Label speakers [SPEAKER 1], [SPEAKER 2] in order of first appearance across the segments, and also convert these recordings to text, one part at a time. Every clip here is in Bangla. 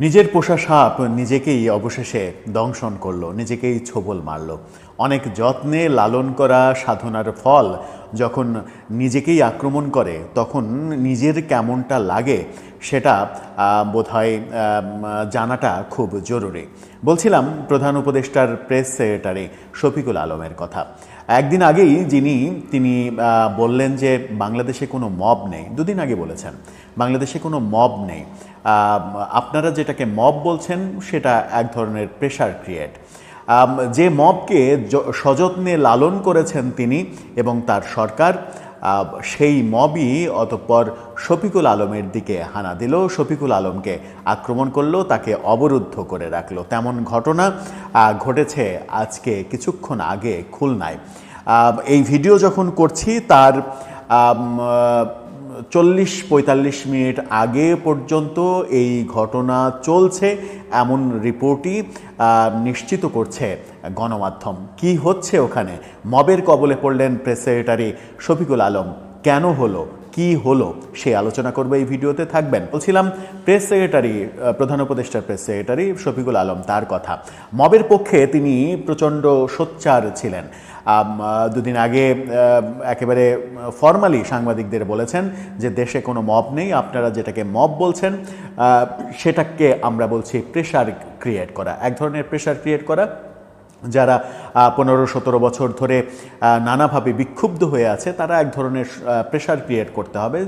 [SPEAKER 1] নিজের পোষা সাপ নিজেকেই অবশেষে দংশন করল, নিজেকেই ছোবল মারল। অনেক যত্নে লালন করা সাধনার ফল যখন নিজেকেই আক্রমণ করে, তখন নিজের কেমনটা লাগে সেটা বোধ হয় জানাটা খুব জরুরি। বলছিলাম প্রধান উপদেষ্টার প্রেস সেক্রেটারি শফিকুল আলমের কথা। একদিন আগেই যিনি, তিনি বললেন যে বাংলাদেশে কোনো মব নেই। দুদিন আগে বলেছেন, বাংলাদেশে কোনো মব নেই। আপনারা যেটাকে মব বলছেন, সেটা এক ধরনের প্রেশার ক্রিয়েট যে মবকে সযত্নে লালন করেছেন তিনি এবং তার সরকার সেই মবই অতঃপর শফিকুল আলমের দিকে হানা দিল। শফিকুল আলমকে আক্রমণ করল, তাকে অবরুদ্ধ করে রাখল। তেমন ঘটনা ঘটেছে আজকে কিছুক্ষণ আগে খুলনায়। এই ভিডিও যখন করছি, তার চল্লিশ পঁয়তাল্লিশ মিনিট আগে পর্যন্ত এই ঘটনা চলছে, এমন রিপোর্টই নিশ্চিত করছে গণমাধ্যম। কি হচ্ছে ওখানে? মবের কবলে পড়লেন প্রেস সেক্রেটারি শফিকুল আলম। কেন হলো? কি হলো? সে আলোচনা করবে এই ভিডিওতে। থাকবেন। বলছিলাম প্রেস সেক্রেটারি প্রধান উপদেষ্টার প্রেস সেক্রেটারি শফিকুল আলম, তার কথা। মবের পক্ষে তিনি প্রচণ্ড সোচ্চার ছিলেন। দুদিন আগে একেবারে ফর্মালি সাংবাদিকদের বলেছেন যে দেশে কোনো মব নেই, আপনারা যেটাকে মব বলছেন সেটাকে আমরা বলছি প্রেশার ক্রিয়েট করা। এক ধরনের প্রেশার ক্রিয়েট করা। যারা পনেরো, সতেরো বছর ধরে নানাভাবে বিক্ষুব্ধ হয়ে আছে, তারা এক ধরনের প্রেশার ক্রিয়েট করতে হবে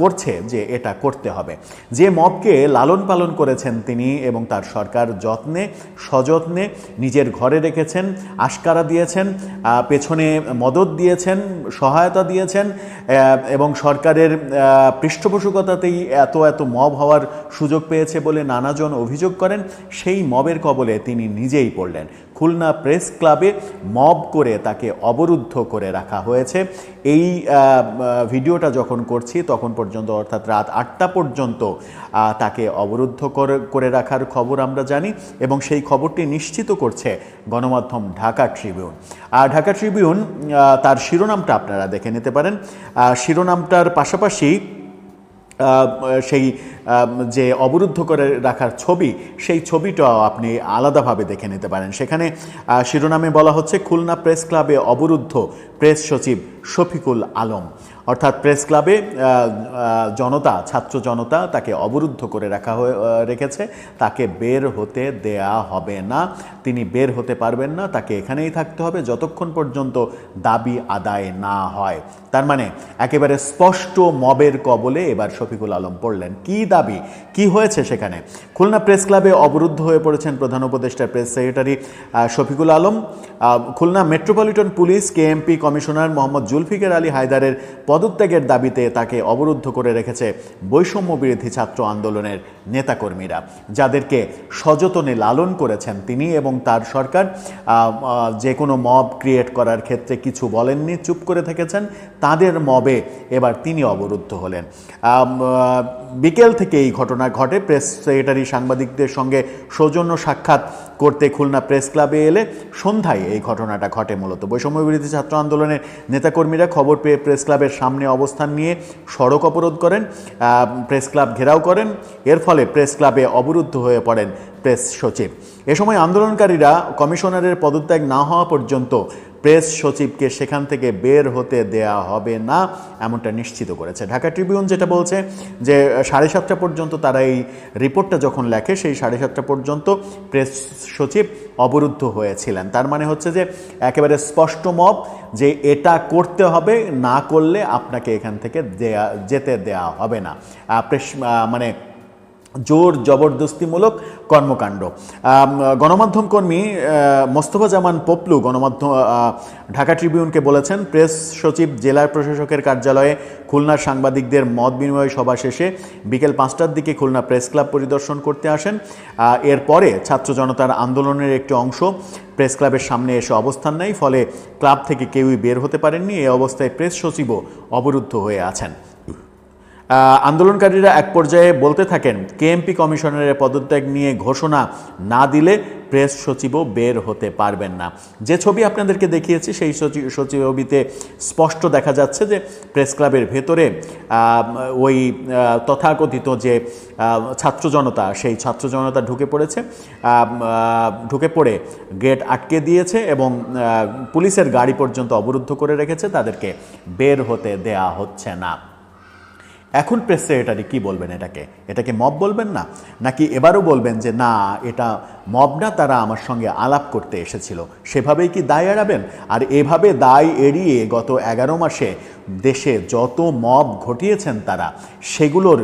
[SPEAKER 1] করছে যে এটা করতে হবে। যে মবকে লালন পালন করেছেন তিনি এবং তার সরকার যত্নে, সযত্নে নিজের ঘরে রেখেছেন, আশকারা দিয়েছেন পেছনে মদত দিয়েছেন, সহায়তা দিয়েছেন এবং সরকারের পৃষ্ঠপোষকতাতেই এত এত মব হওয়ার সুযোগ পেয়েছে বলে নানাজন অভিযোগ করেন, সেই মবের কবলে তিনি নিজেই পড়লেন। খুলনা প্রেস ক্লাবে মব করে তাকে অবরুদ্ধ করে রাখা হয়েছে। এই ভিডিওটা যখন করছি, তখন পর্যন্ত অর্থাৎ রাত আটটা পর্যন্ত তাকে অবরুদ্ধ করে রাখার খবর আমরা জানি এবং সেই খবরটি নিশ্চিত করছে গণমাধ্যম ঢাকা ট্রিবিউন। আর ঢাকা ট্রিবিউন তার শিরোনামটা আপনারা দেখে নিতে পারেন। শিরোনামটার পাশাপাশি সেই যে অবরুদ্ধ করে রাখার ছবি, সেই ছবিটাও আপনি আলাদাভাবে দেখে নিতে পারেন। সেখানে শিরোনামে বলা হচ্ছে, খুলনা প্রেস ক্লাবে অবরুদ্ধ প্রেস সচিব শফিকুল আলম। অর্থাৎ প্রেস ক্লাবে জনতা, ছাত্র জনতা তাকে অবরুদ্ধ করে রাখা হয়ে রেখেছে। তাকে বের হতে দেয়া হবে না। তিনি বের হতে পারবেন না, তাকে এখানেই থাকতে হবে যতক্ষণ পর্যন্ত দাবি আদায় না হয়। তার মানে একেবারে স্পষ্ট মবের কবলে এবার শফিকুল আলম পড়লেন। কি দাবি? কি হয়েছে সেখানে? খুলনা প্রেস ক্লাবে অবরুদ্ধ হয়ে পড়েছেন প্রধান উপদেষ্টার press secretary Shafiqul Alam. Khulna metropolitan police, KMP commissioner Mohammad Zulfiqar Ali হায়দারের পদত্যাগের দাবিতে তাকে অবরুদ্ধ করে রেখেছে বৈষম্য বিরোধী ছাত্র আন্দোলনের নেতাকর্মীরা। যাদেরকে সযতনে লালন করেছেন তিনি এবং তার সরকার যে কোনো মব ক্রিয়েট করার ক্ষেত্রে কিছু বলেননি, চুপ করে থেকেছেন, তাদের মবে এবার তিনি অবরুদ্ধ হলেন। বিকেল থেকে এই ঘটনা ঘটে। প্রেস সেক্রেটারি সাংবাদিকদের সঙ্গে সৌজন্য সাক্ষাৎ করতে খুলনা প্রেস ক্লাবে এলে সন্ধ্যায় এই ঘটনাটা ঘটে মূলত। বৈষম্য বিরোধী ছাত্র আন্দোলনের নেতাকর্মীরা খবর পেয়ে প্রেস ক্লাবের সামনে অবস্থান নিয়ে সড়ক অবরোধ করেন প্রেস ক্লাব ঘেরাও করেন। এর ফলে প্রেস ক্লাবে অবরুদ্ধ হয়ে পড়েন প্রেস সচিব। এ সময় আন্দোলনকারীরা কমিশনারের পদত্যাগ না হওয়া পর্যন্ত প্রেস সচিবকে সেখান থেকে বের হতে দেয়া হবে না, এমনটা নিশ্চিত করেছে। ঢাকা ট্রিবিউন যেটা বলছে যে, সাড়ে সাতটা পর্যন্ত তারা এই রিপোর্টটা যখন লেখে, সেই সাড়ে সাতটা পর্যন্ত প্রেস সচিব অবরুদ্ধ হয়েছিলেন। তার মানে হচ্ছে যে, একেবারে স্পষ্ট মব যে এটা করতে হবে, না করলে আপনাকে এখান থেকে দেয়া, যেতে দেয়া হবে না। প্রেস মানে জোর জবরদস্তিমূলক কর্মকাণ্ড। গণমাধ্যম কর্মী মোস্তফা জামান পপলু গণমাধ্যম ঢাকা ট্রিবিউনকে বলেছেন, প্রেস সচিব জেলার প্রশাসকের কার্যালয়ে খুলনার সাংবাদিকদের মত বিনিময় সভা শেষে বিকেল পাঁচটার দিকে খুলনা প্রেস ক্লাব পরিদর্শন করতে আসেন। এরপরে ছাত্র জনতার আন্দোলনের একটি অংশ প্রেস ক্লাবের সামনে এসে অবস্থান নেয়, ফলে ক্লাব থেকে কেউই বের হতে পারেননি। এই অবস্থায় প্রেস সচিবও অবরুদ্ধ হয়ে আছেন। আন্দোলনকারীরা এক পর্যায়ে বলতে থাকেন, কেএমপি কমিশনারের পদত্যাগ নিয়ে ঘোষণা না দিলে প্রেস সচিবও বের হতে পারবেন না। যে ছবি আপনাদেরকে দেখিয়েছি, সেই সচি- ছবিতে স্পষ্ট দেখা যাচ্ছে যে প্রেস ক্লাবের ভেতরে ওই তথাকথিত যে ছাত্র জনতা, সেই ছাত্র জনতা ঢুকে পড়েছে ঢুকে পড়ে গেট আটকে দিয়েছে এবং পুলিশের গাড়ি পর্যন্ত অবরুদ্ধ করে রেখেছে, তাদেরকে বের হতে দেয়া হচ্ছে না। এখন প্রেস সেক্রেটারি কি বলবেন এটাকে? এটাকে মব বলবেন না? নাকি এবারও বলবেন যে, না, এটা মব না তারা আমার সঙ্গে আলাপ করতে এসেছিল। সেভাবেই কি দায় এড়াবেন? আর এভাবে দায় এড়িয়ে গত এগারো মাসে দেশে যত মব ঘটিয়েছেন তারা, সেগুলোর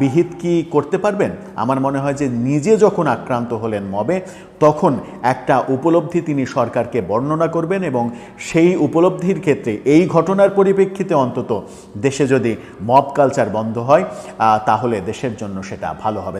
[SPEAKER 1] বিহিত কি করতে পারবেন? আমার মনে হয় যে নিজে যখন আক্রান্ত হলেন মবে, তখন একটা উপলব্ধি তিনি সরকারকে বর্ণনা করবেন এবং সেই উপলব্ধির ক্ষেত্রে এই ঘটনার পরিপ্রেক্ষিতে অন্তত দেশে যদি মব কালচার বন্ধ হয় তাহলে দেশের জন্য সেটা ভালো হবে।